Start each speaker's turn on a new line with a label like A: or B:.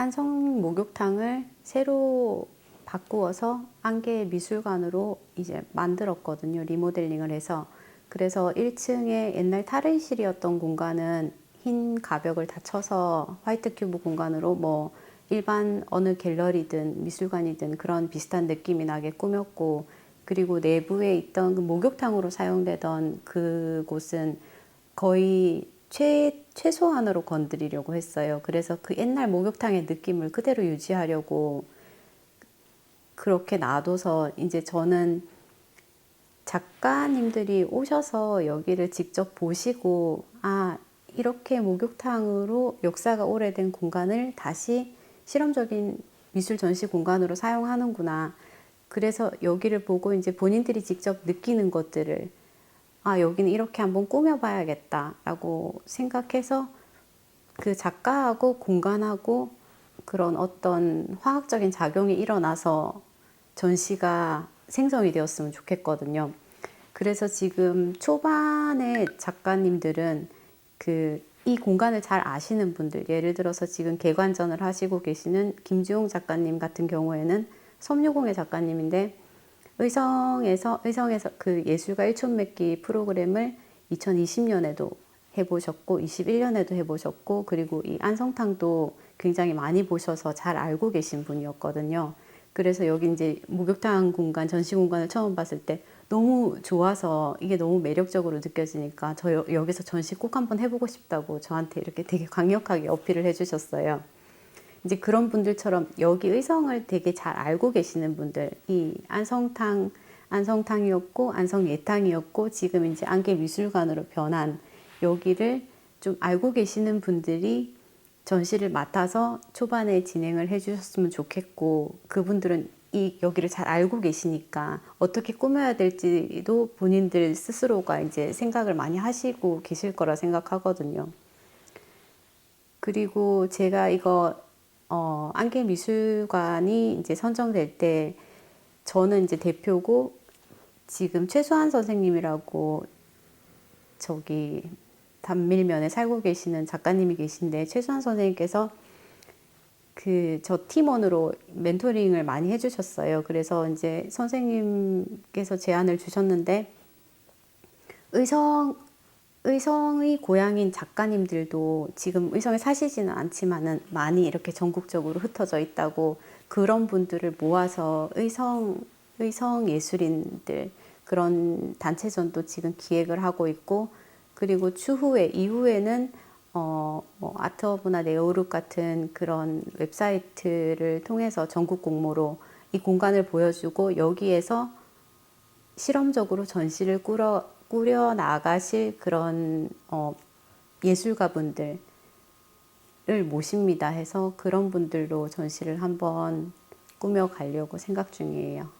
A: 안성 목욕탕을 새로 바꾸어서 안개 미술관으로 이제 만들었거든요. 리모델링을 해서. 그래서 1층에 옛날 탈의실이었던 공간은 흰 가벽을 다 쳐서 화이트 큐브 공간으로 뭐 일반 어느 갤러리든 미술관이든 그런 비슷한 느낌이 나게 꾸몄고 그리고 내부에 있던 그 목욕탕으로 사용되던 그곳은 거의 최, 최소한으로 건드리려고 했어요. 그래서 그 옛날 목욕탕의 느낌을 그대로 유지하려고 그렇게 놔둬서 이제 저는 작가님들이 오셔서 여기를 직접 보시고 아 이렇게 목욕탕으로 역사가 오래된 공간을 다시 실험적인 미술 전시 공간으로 사용하는구나. 그래서 여기를 보고 이제 본인들이 직접 느끼는 것들을 아 여기는 이렇게 한번 꾸며봐야겠다라고 생각해서 그 작가하고 공간하고 그런 어떤 화학적인 작용이 일어나서 전시가 생성이 되었으면 좋겠거든요. 그래서 지금 초반에 작가님들은 그 이 공간을 잘 아시는 분들, 예를 들어서 지금 개관전을 하시고 계시는 김주용 작가님 같은 경우에는 섬유공예 작가님인데 의성에서 의성에서 그 예술가 일촌 맺기 프로그램을 2020년에도 해보셨고 21년에도 해보셨고 그리고 이 안성탕도 굉장히 많이 보셔서 잘 알고 계신 분이었거든요. 그래서 여기 이제 목욕탕 공간, 전시 공간을 처음 봤을 때 너무 좋아서 이게 너무 매력적으로 느껴지니까 저 여- 여기서 전시 꼭 한번 해보고 싶다고 저한테 이렇게 되게 강력하게 어필을 해주셨어요. 이제 그런 분들처럼 여기 의성을 되게 잘 알고 계시는 분들, 이 안성탕, 안성탕이었고, 안성예탕이었고, 지금 이제 안개미술관으로 변한 여기를 좀 알고 계시는 분들이 전시를 맡아서 초반에 진행을 해주셨으면 좋겠고, 그분들은 이 여기를 잘 알고 계시니까 어떻게 꾸며야 될지도 본인들 스스로가 이제 생각을 많이 하시고 계실 거라 생각하거든요. 그리고 제가 이거 어, 안개 미술관이 이제 선정될 때 저는 이제 대표고 지금 최수환 선생님이라고 저기 단밀면에 살고 계시는 작가님이 계신데 최수환 선생님께서 그 저 팀원으로 멘토링을 많이 해주셨어요. 그래서 이제 선생님께서 제안을 주셨는데 의성 의성의 고향인 작가님들도 지금 의성에 사시지는 않지만은 많이 이렇게 전국적으로 흩어져 있다고 그런 분들을 모아서 의성 의성 예술인들 그런 단체전도 지금 기획을 하고 있고 그리고 추후에 이후에는 어, 뭐 아트허브나 네오룩 같은 그런 웹사이트를 통해서 전국 공모로 이 공간을 보여주고 여기에서 실험적으로 전시를 꾸려, 꾸려 나가실 그런 어, 예술가분들을 모십니다 해서 그런 분들로 전시를 한번 꾸며 가려고 생각 중이에요.